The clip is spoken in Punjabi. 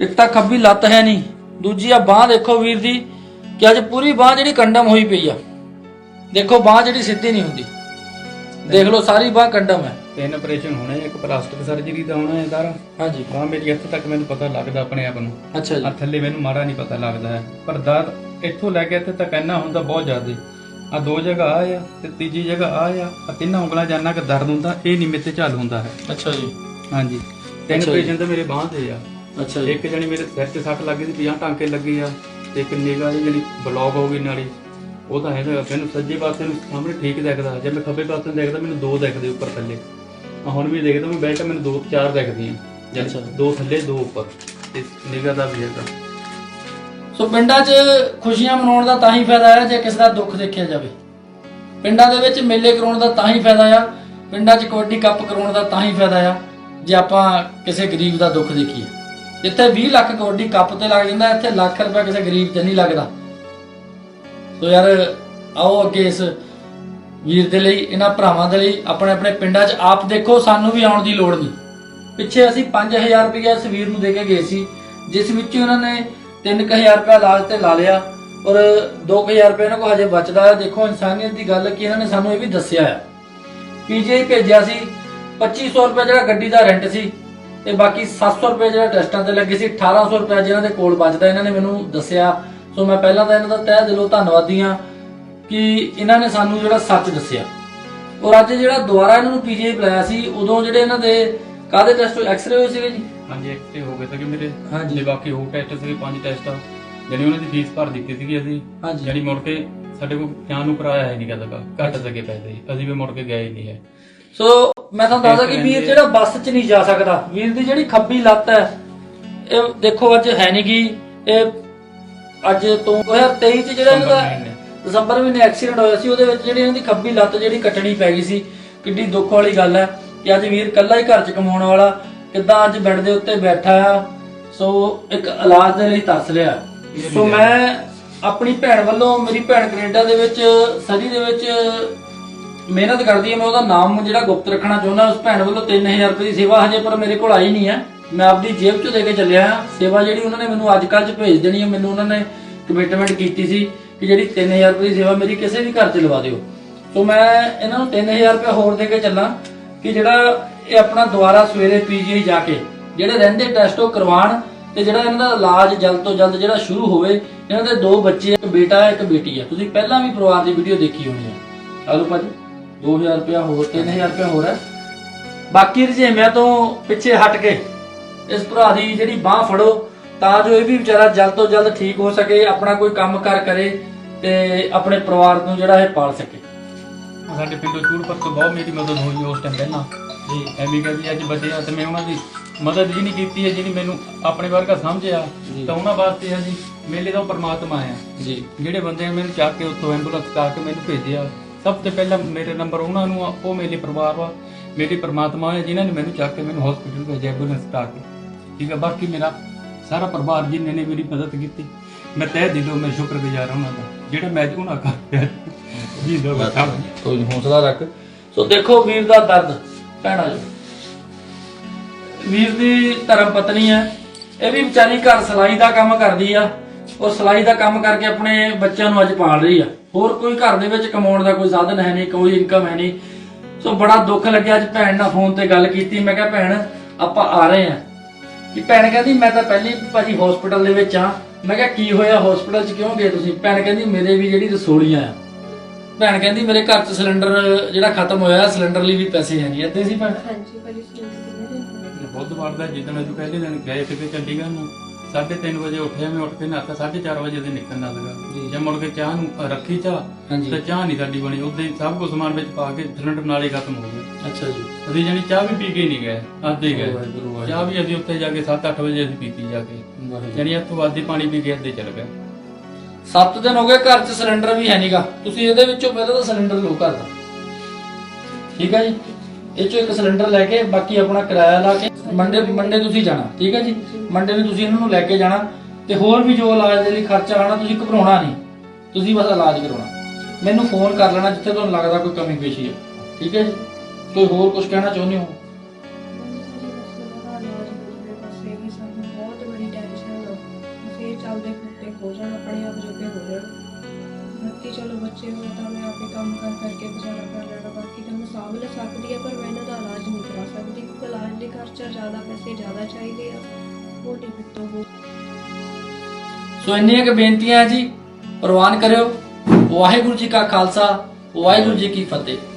ਇੱਕ ਤਾਂ ਖੱਬੀ ਲੱਤ ਹੈ ਨਹੀਂ ਦੂਜੀ ਆ ਬਾਹ ਦੇਖੋ ਵੀਰ ਦੀ ਕਿ ਅੱਜ ਪੂਰੀ ਬਾਹ ਜਿਹੜੀ ਕੰਡਮ ਹੋਈ ਪਈ ਆ। ਦੇਖੋ ਬਾਹ ਜਿਹੜੀ ਸਿੱਧੀ ਨਹੀਂ ਹੁੰਦੀ। ਦੇਖ ਲਓ ਸਾਰੀ ਬਾਹ ਕੰਡਮ ਹੈ। ਤਿੰਨ ਆਪਰੇਸ਼ਨ ਹੋਣੇ ਇੱਕ ਪਲਾਸਟਿਕ ਸਰਜਰੀ ਦਾ ਹੋਣਾ ਹੈ ਸਾਰਾ। ਹਾਂਜੀ। ਬਾਹ ਮੇਰੀ ਇੱਥੇ ਤੱਕ ਮੈਨੂੰ ਪਤਾ ਲੱਗਦਾ ਆਪਣੇ ਆਪ ਨੂੰ। ਅੱਛਾ ਜੀ। ਆ ਥੱਲੇ ਮੈਨੂੰ ਮਾੜਾ ਨਹੀਂ ਪਤਾ ਲੱਗਦਾ ਹੈ। ਪਰ ਦਰਦ ਇੱਥੋਂ ਲੈ ਕੇ ਇੱਥੇ ਤੱਕ ਇੰਨਾ ਹੁੰਦਾ ਬਹੁਤ ਜ਼ਿਆਦਾ। ਆ ਦੋ ਜਗ੍ਹਾ ਆ ਆ ਤੇ ਤੀਜੀ ਜਗ੍ਹਾ ਆ ਆ। ਆ ਤਿੰਨਾਂ ਉਂਗਲਾਂ ਜਾਨਾ ਕਿ ਦਰਦ ਹੁੰਦਾ ਇਹ ਨਹੀਂ ਮੇਤੇ ਝੱਲ ਹੁੰਦਾ ਹੈ। ਅੱਛਾ ਜੀ। ਹਾਂਜੀ। ਤਿੰਨ ਅੱਛਾ ਜੀ। ਤਾਂ ਮੇਰੇ ਬਾਹ ਤੇ ਆ। ਅੱਛਾ ਜੀ। ਇੱਕ ਜਣੀ ਮੇਰੇ ਸਿਰ ਤੇ ਸੱਟ ਲੱਗੀ ਸੀ 50 ਟਾਂਕੇ ਲੱਗੇ ਆ ਤੇ ਇੱਕ ਨਿਗਾਹ ਦੀ ਜਿਹੜੀ ਬਲੌਕ ਹੋ ਗਈ ਨਾਲੀ। ਉਹ ਤਾਂ ਹੈਗਾ ਮੈਨੂੰ ਸੱਜੇ ਪਾਸੇ ਨੂੰ ਸਾਹਮਣੇ ਠੀਕ ਦਿਖਦਾ। ਜੇ ਮੈਂ ਖੱਬੇ ਪਾਸੇ ਨੂੰ ਦੇਖਦਾ ਮੈਨੂੰ ਦੋ ਦਿਖਦੇ ਉੱਪਰ ਥੱਲੇ। ਆ ਹੁਣ ਵੀ ਦੇਖਦਾ ਮੈਂ ਬੈਠਾ ਮੈਨੂੰ ਦੋ ਚਾਰ ਦਿਖਦੀਆਂ। ਅੱਛਾ। ਦੋ ਥੱਲੇ ਦੋ ਉੱਪਰ। ਤੇ ਨਿਗਾਹ ਦਾ ਵੀ ਹੈਗਾ। ਸੋ ਪਿੰਡਾਂ 'ਚ ਖੁਸ਼ੀਆਂ ਮਨਾਉਣ ਦਾ ਤਾਂ ਹੀ ਫਾਇਦਾ ਹੈ ਜੇ ਕਿਸੇ ਦਾ ਦੁੱਖ ਦੇਖਿਆ ਜਾਵੇ। ਪਿੰਡਾਂ ਦੇ ਵਿੱਚ ਮੇਲੇ ਕਰਾਉਣ ਦਾ ਤਾਂ ਹੀ ਫਾਇਦਾ ਆ ਪਿੰਡਾਂ 'ਚ ਕਬੱਡੀ ਕੱਪ ਕਰਾਉਣ ਦਾ ਤਾਂ ਹੀ ਫਾਇਦਾ ਆ ਜੇ ਆਪਾਂ ਕਿਸੇ ਗਰੀਬ ਦਾ ਦੁੱਖ ਦੇਖੀਏ। ਜਿੱਥੇ 20 ਲੱਖ ਕਬੱਡੀ ਕੱਪ ਤੇ ਲੱਗ ਜਾਂਦਾ, ਇੱਥੇ ਲੱਖ ਰੁਪਏ ਕਿਸੇ ਗਰੀਬ ਤੇ ਨਹੀਂ ਲੱਗਦਾ। ਸੋ ਯਾਰ, ਆਓ ਅੱਗੇ ਇਸ ਵੀਰ ਦੇ ਲਈ, ਇਹਨਾਂ ਭਰਾਵਾਂ ਦੇ ਲਈ, ਆਪਣੇ ਆਪਣੇ ਪਿੰਡਾਂ 'ਚ ਆਪ ਦੇਖੋ, ਸਾਨੂੰ ਵੀ ਆਉਣ ਦੀ ਲੋੜ ਨਹੀਂ। ਪਿੱਛੇ ਅਸੀਂ 5000 ਰੁਪਏ ਇਸ ਵੀਰ ਨੂੰ ਦੇ ਕੇ ਗਏ ਸੀ, ਜਿਸ ਵਿੱਚ ਉਹਨਾਂ ਨੇ 3000 ਰੁਪਏ ਇਲਾਜ ਤੇ ਲਾ ਲਿਆ ਔਰ 2000 ਰੁਪਏ ਇਹਨਾਂ ਕੋਲ ਹਜੇ ਬਚਦਾ ਹੈ ਦੇਖੋ, ਇਨਸਾਨੀਅਤ ਦੀ ਗੱਲ ਕਿ, ਇਹਨਾਂ ਨੇ ਸਾਨੂੰ ਇਹ ਵੀ ਦੱਸਿਆ ਹੈ ਪੀਜੀਆਈ ਭੇਜਿਆ ਸੀ 2500 ਰੁਪਏ ਜਿਹੜਾ ਗੱਡੀ ਦਾ ਰੈਂਟ ਸੀ ਤੇ ਬਾਕੀ 700 ਰੁਪਏ ਜਿਹੜਾ ਟੈਸਟਾਂ ਤੇ ਲੱਗੇ ਸੀ 1800 ਰੁਪਏ ਜਿਹਨਾਂ ਦੇ ਕੋਲ ਬਚਦਾ ਇਹਨਾਂ ਨੇ ਮੈਨੂੰ ਦੱਸਿਆ। ਸੋ ਮੈਂ ਪਹਿਲਾਂ ਤਾਂ ਇਹਨਾਂ ਦਾ ਤਹਿ ਦਿਲੋਂ ਧੰਨਵਾਦੀ ਹਾਂ ਕਿ ਇਹਨਾਂ ਨੇ ਸਾਨੂੰ ਜਿਹੜਾ ਸੱਚ ਦੱਸਿਆ। ਔਰ ਅੱਜ ਜਿਹੜਾ ਦੁਬਾਰਾ ਇਹਨਾਂ ਨੂੰ ਪੀਜੀਆਈ ਬੁਲਾਇਆ ਸੀ ਉਦੋਂ ਜਿਹੜੇ ਇਹਨਾਂ ਦੇ ਕਾਦੇ ਟੈਸਟ ਐਕਸ-ਰੇ ਹੋਏ ਸੀਗੇ ਜੀ? ਹਾਂਜੀ ਇੱਕ ਤੇ ਹੋ ਗਏ ਤਾਂ ਕਿ ਮੇਰੇ। ਹਾਂਜੀ। ਤੇ ਬਾਕੀ ਹੋਰ ਟੈਸਟ ਸੀਗੇ ਪੰਜ ਟੈਸਟ ਜਿਹੜੀ ਉਹਨਾਂ ਦੀ ਫੀਸ ਭਰ ਦਿੱਤੀ ਸੀਗੀ ਅਸੀਂ। ਹਾਂਜੀ। ਜਿਹੜੀ ਮੁੜ ਕੇ ਸਾਡੇ ਕੋਲ ਜਾਣ ਨੂੰ ਕਰਾਇਆ ਹੈ ਨਹੀਂ ਕਦਾ ਘੱਟ ਸਕੇ ਪੈਸੇ। ਅਸੀਂ ਵੀ ਮੁੜ ਕੇ ਗਏ ਨਹੀਂ ਹੈ। ਸੋ ਮੈਂ ਤੁਹਾਨੂੰ ਦੱਸਦਾ ਕਿ ਵੀਰ ਜਿਹੜਾ ਬੱਸ 'ਚ ਨਹੀਂ ਜਾ ਸਕਦਾ ਵੀਰ ਦੀ ਜਿਹੜੀ ਖੱਬੀ ਲੱਤ ਹੈ ਇਹ ਦੇਖੋ ਅੱਜ ਹੈ ਨਹੀਂ ਗੀ ਇਹ ਅੱਜ ਤੋਂ 2023 ਚ ਜਿਹੜਾ ਇਹਨਾਂ ਦਾ ਦਸੰਬਰ ਮਹੀਨੇ। ਐਕਸੀਡੈਂਟ ਹੋਇਆ ਸੀ ਉਹਦੇ ਵਿੱਚ ਜਿਹੜੀ ਇਹਨਾਂ ਦੀ ਖੱਬੀ ਲੱਤ ਜਿਹੜੀ ਕੱਟਣੀ ਪੈ ਗਈ ਸੀ ਕਿੰਨੀ ਦੁੱਖ ਵਾਲੀ ਗੱਲ ਹੈ ਕਿ ਅੱਜ ਵੀਰ ਕੱਲਾ ਹੀ ਘਰ 'ਚ ਕਮਾਉਣ ਵਾਲਾ ਕਿੱਦਾਂ ਅੱਜ ਬੈੱਡ ਦੇ ਉੱਤੇ ਬੈਠਾ ਆ ਸੋ ਇੱਕ ਇਲਾਜ ਦੇ ਲਈ ਤਰਸ ਰਿਹਾ ਸੋ ਮੈਂ ਆਪਣੀ ਭੈਣ ਵੱਲੋਂ ਮੇਰੀ ਭੈਣ ਕੈਨੇਡਾ ਦੇ ਵਿੱਚ ਸਰੀ ਦੇ ਵਿੱਚ ਮਿਹਨਤ ਕਰਦੀ ਹੈ, ਮੈਂ ਉਹਦਾ ਨਾਮ ਜਿਹੜਾ ਗੁਪਤ ਰੱਖਣਾ ਚਾਹੁੰਦਾ, ਉਸ ਭੈਣ ਵੱਲੋਂ 3000 ਰੁਪਏ ਦੀ ਸੇਵਾ ਹਜੇ ਪਰ ਮੇਰੇ ਕੋਲ ਆਈ ਨਹੀਂ ਹੈ। ਮੈਂ ਆਪਦੀ ਜੇਬ ਚੋਂ ਦੇ ਕੇ ਚੱਲਿਆ ਹਾਂ। ਸੇਵਾ ਜਿਹੜੀ ਉਹਨਾਂ ਨੇ ਮੈਨੂੰ ਅੱਜ ਕੱਲ੍ਹ ਚ ਭੇਜ ਦੇਣੀ ਹੈ, ਮੈਨੂੰ ਉਹਨਾਂ ਨੇ ਕਮਿਟਮੈਂਟ ਕੀਤੀ ਸੀ ਕਿ ਜਿਹੜੀ 3000 ਰੁਪਏ ਦੀ ਸੇਵਾ ਮੇਰੀ ਕਿਸੇ ਵੀ ਘਰ 'ਚ ਲਵਾ ਦਿਓ। ਸੋ ਮੈਂ ਇਹਨਾਂ ਨੂੰ 3000 ਰੁਪਏ ਹੋਰ ਦੇ ਕੇ ਚੱਲਾਂ ਕਿ ਜਿਹੜਾ ਇਹ ਆਪਣਾ ਦੁਬਾਰਾ ਸਵੇਰੇ ਪੀਜੀਆਈ ਜਾ ਕੇ ਜਿਹੜੇ ਰਹਿੰਦੇ ਟੈਸਟ ਉਹ ਕਰਵਾਉਣ ਤੇ ਜਿਹੜਾ ਇਹਨਾਂ ਦਾ ਇਲਾਜ ਜਲਦ ਤੋਂ ਜਲਦ ਜਿਹੜਾ ਸ਼ੁਰੂ ਹੋਵੇ, ਇਹਨਾਂ ਦੇ ਦੋ ਬੱਚੇ, ਇੱਕ ਬੇਟਾ ਹੈ ਇੱਕ ਬੇਟੀ ਆ ਤੁਸੀਂ ਪਹਿਲਾਂ ਵੀ ਪਰਿਵਾਰ ਦੀ ਵੀਡੀਓ ਦੇਖੀ ਹੋਣੀ ਆ ਆਲੋ ਭਾਜੀ। 2000 ਰੁਪਇਆ ਹੋਰ 3000 ਰੁਪਇਆ ਹੋਰ ਹੈ। ਬਾਕੀ ਰਜੇਮਿਆਂ ਤੋਂ ਪਿੱਛੇ ਹਟ ਕੇ ਇਸ ਭਰਾ ਦੀ ਜਿਹੜੀ ਬਾਹ ਫੜੋ ਤਾਂ ਜੋ ਇਹ ਵੀ ਵਿਚਾਰਾ ਜਲਦ ਤੋਂ ਜਲਦ ਠੀਕ ਹੋ ਸਕੇ ਆਪਣਾ ਕੋਈ ਕੰਮ ਕਾਰ ਕਰੇ ਤੇ ਆਪਣੇ ਪਰਿਵਾਰ ਨੂੰ ਜਿਹੜਾ ਇਹ ਪਾਲ ਸਕੇ। ਸਾਡੇ ਪਿੰਡੋਂ ਚੂੜਪੁਰ ਤੋਂ ਬਹੁਤ ਮੇਰੀ ਮਦਦ ਹੋਈ ਉਸ ਟਾਈਮ ਪਹਿਲਾਂ। ਜੀ ਐਵੇਂ ਕਿ ਵੀ ਅੱਜ ਬਚਿਆ ਤੇ ਮੈਂ ਉਹਨਾਂ ਦੀ ਮਦਦ ਜੀ ਨਹੀਂ ਕੀਤੀ ਹੈ ਜਿਹਨੇ ਮੈਨੂੰ ਆਪਣੇ ਵਰਗਾ ਸਮਝਿਆ। ਤਾਂ ਉਹਨਾਂ ਵਾਸਤੇ ਹੈ ਜੀ ਮੇਲੇ ਦਾ ਪਰਮਾਤਮਾ ਆ ਜੀ। ਜਿਹੜੇ ਬੰਦੇ ਨੇ ਮੈਨੂੰ ਚੱਕ ਕੇ ਉੱਥੋਂ ਐਂਬੂਲੈਂਸ ਕਰਾ ਕੇ ਮੈਨੂੰ ਭੇਜਿਆ। ਸਭ ਤੋਂ ਪਹਿਲਾਂ ਮੇਰੇ ਨੰਬਰ ਉਹਨਾਂ ਨੂੰ ਆ, ਉਹ ਮੇਰੇ ਪਰਿਵਾਰ ਵਾ ਮੇਰੀ ਪਰਮਾਤਮਾ ਹੈ, ਜਿਨ੍ਹਾਂ ਨੇ ਮੈਨੂੰ ਚੱਕ ਕੇ ਮੈਨੂੰ ਹਸਪੀਟਲ ਭੇਜਿਆ ਐਂਬੂਲੈਂਸ ਕਰਾ ਕੇ। ਠੀਕ ਹੈ, ਬਾਕੀ ਮੇਰਾ ਸਾਰਾ ਪਰਿਵਾਰ ਜਿਨ੍ਹਾਂ ਨੇ ਮੇਰੀ ਮਦਦ ਕੀਤੀ, ਮੈਂ ਤਹਿ ਦਿਲੋਂ, ਮੈਂ ਸ਼ੁਕਰਗੁਜ਼ਾਰ ਹਾਂ ਉਹਨਾਂ ਦਾ, ਜਿਹੜਾ ਮੈਂ ਉਹਨਾਂ ਕਰ ਜੀ ਦੋ ਬਤਾ ਕੋਈ ਹੌਸਲਾ ਰੱਖ। ਸੋ ਦੇਖੋ, ਵੀਰ ਦਾ ਦਰਦ, ਭੈਣਾ ਜੀ ਵੀਰ ਦੀ ਧਰਮ ਪਤਨੀ ਹੈ, ਇਹ ਵੀ ਵਿਚਾਰੀ ਘਰ ਸਲਾਈ ਦਾ ਕੰਮ ਕਰਦੀ ਆ। ਉਹ ਸਲਾਈ ਦਾ ਕੰਮ ਕਰਕੇ ਆਪਣੇ ਬੱਚਿਆਂ ਨੂੰ ਅੱਜ ਪਾਲ ਰਹੀ ਆ। ਹੋਰ ਕੋਈ ਘਰ ਦੇ ਵਿੱਚ ਕਮਾਉਣ ਦਾ ਕੋਈ ਸਾਧਨ ਹੈ ਨਹੀਂ ਕੋਈ ਇਨਕਮ ਹੈ ਨਹੀਂ। ਸੋ ਬੜਾ ਦੁੱਖ ਲੱਗਿਆ ਅੱਜ ਭੈਣ ਨਾਲ ਫੋਨ ਤੇ ਗੱਲ ਕੀਤੀ। ਮੈਂ ਕਿਹਾ ਭੈਣ ਆਪਾਂ ਆ ਰਹੇ ਆ ਕਿ ਭੈਣ ਕਹਿੰਦੀ ਮੈਂ ਤਾਂ ਪਹਿਲੀ ਭਾਜੀ ਹਸਪੀਟਲ ਦੇ ਵਿੱਚ ਆ ਮੈਂ ਕਿਹਾ ਕੀ ਹੋਇਆ? ਹਸਪੀਟਲ 'ਚ ਕਿਉਂ ਗਏ ਤੁਸੀਂ? ਭੈਣ ਕਹਿੰਦੀ ਮੇਰੇ ਵੀ ਜਿਹੜੀ ਰਸੋਲੀਆਂ ਆ। ਭੈਣ ਕਹਿੰਦੀ ਮੇਰੇ ਘਰ 'ਚ ਸਿਲੰਡਰ ਜਿਹੜਾ ਖਤਮ ਹੋਇਆ ਸਿਲੰਡਰ ਲਈ ਵੀ ਪੈਸੇ ਹੈ ਨਹੀਂ। ਇੱਥੇ ਸੀ ਭੈਣ? ਹਾਂਜੀ ਭਾਜੀ ਸੁਣਦੇ ਨੇ ਬੁੱਧਵਾਰ ਦਾ ਜਿੱਦਣ ਅਸੀਂ ਪਹਿਲੇ ਦਿਨ ਗਏ ਕਿਤੇ ਚੰਡੀਗੜ੍ਹ ਨੂੰ 3:30 ਵਜੇ ਉੱਠਿਆ ਮੈਂ ਉੱਠ ਕੇ ਨਹਾਤਾ 4:30 ਵਜੇ ਦੇ ਨਿਕਲਣਾ। ਸੀਗਾ। ਜੇ। ਮੁੜ ਕੇ ਚਾਹ ਨੂੰ ਰੱਖੀ ਚਾਹ ਹਾਂਜੀ। ਤੇ ਚਾਹ ਨਹੀਂ ਸਾਡੀ ਬਣੀ। ਉਦੋਂ ਹੀ ਸਭ ਕੁਝ ਸਮਾਨ ਵਿੱਚ ਪਾ ਕੇ ਸਿਲੰਡਰ ਨਾਲ ਹੀ ਖਤਮ ਹੋ ਗਿਆ। ਅੱਛਾ ਜੀ। ਅਸੀਂ ਜਾਨੀ ਚਾਹ ਵੀ ਪੀ ਕੇ ਨਹੀਂ ਗਏ ਅੱਧੇ ਹੀ ਗਏ। ਵਾਹਿਗੁਰੂ, ਵਾਹਿਗੁਰੂ। ਚਾਹ ਵੀ ਅਸੀਂ ਉੱਥੇ ਜਾ ਕੇ 7-8 ਵਜੇ ਅਸੀਂ ਪੀਤੀ ਜਾ ਕੇ। ਜਾਨੀ ਇੱਥੋਂ ਅੱਧੇ ਪਾਣੀ ਪੀ ਕੇ ਅੱਧੇ ਚਲ ਗਏ। ਸੱਤ ਦਿਨ ਹੋ ਗਏ ਘਰ 'ਚ ਸਿਲੰਡਰ ਵੀ ਹੈ ਨਹੀਂਗਾ ਤੁਸੀਂ ਇਹਦੇ ਵਿੱਚੋਂ ਪਹਿਲਾਂ ਤਾਂ ਸਿਲੰਡਰ ਲਓ ਘਰ ਦਾ। ਠੀਕ ਹੈ ਜੀ? ਇਹ ਚੋਂ ਇੱਕ ਸਿਲੰਡਰ ਲੈ ਕੇ ਬਾਕੀ ਆਪਣਾ ਕਿਰਾਇਆ ਲਾ ਕੇ ਮੰਡੇ ਮੰਡੇ ਤੁਸੀਂ ਜਾਣਾ ਠੀਕ ਹੈ ਜੀ? ਮੰਡੇ ਨੂੰ ਤੁਸੀਂ ਇਹਨਾਂ ਨੂੰ ਲੈ ਕੇ ਜਾਣਾ ਤੇ ਹੋਰ ਵੀ ਜੋ ਇਲਾਜ ਦੇ ਲਈ ਖਰਚਾ ਆਣਾ ਤੁਸੀਂ ਘਬਰਾਉਣਾ ਨਹੀਂ। ਤੁਸੀਂ ਬਸ ਇਲਾਜ ਕਰਾਉਣਾ। ਮੈਨੂੰ ਫੋਨ ਕਰ ਲੈਣਾ ਜਿੱਥੇ ਤੁਹਾਨੂੰ ਲੱਗਦਾ ਕੋਈ ਕਮੀ ਪੇਸ਼ੀ ਹੈ ਠੀਕ ਹੈ ਜੀ? ਕੋਈ ਹੋਰ ਕੁਝ ਕਹਿਣਾ ਚਾਹੁੰਦੇ ਹੋ? ਬਹੁਤ ਬੜੀ ਚੱਲਦੇ ਫਿਰਦੇ ਹੋ ਜਾਣ ਆਪਣੇ ਆਪ ਜੋਗੇ ਹੋ ਜਾਣ। ਬਾਕੀ ਚਲੋ ਬੱਚੇ ਹੋਏ ਤਾਂ ਮੈਂ ਆਪੇ ਕੰਮ ਕਰ ਕਰਕੇ ਗੁਜ਼ਾਰਾ ਕਰ ਲੈਣਾ, ਬਾਕੀ ਤਾਂ ਮੈਂ ਸਾਂਭ ਲੈ ਸਕਦੀ ਆ ਪਰ ਮੈਂ ਇਹਨਾਂ ਦਾ ਇਲਾਜ ਨਹੀਂ ਕਰਾ ਸਕਦੀ, ਕਿਉਂਕਿ ਇਲਾਜ ਦੇ ਖਰਚਾ ਜ਼ਿਆਦਾ, ਪੈਸੇ ਜ਼ਿਆਦਾ ਚਾਹੀਦੇ ਆ, ਉਹ ਨਹੀਂ ਹੋ ਸੋ ਇੰਨੀਆਂ ਕੁ ਬੇਨਤੀਆਂ ਜੀ, ਪ੍ਰਵਾਨ ਕਰਿਓ। ਵਾਹਿਗੁਰੂ ਜੀ ਕਾ ਖਾਲਸਾ, ਵਾਹਿਗੁਰੂ ਜੀ ਕੀ ਫਤਿਹ।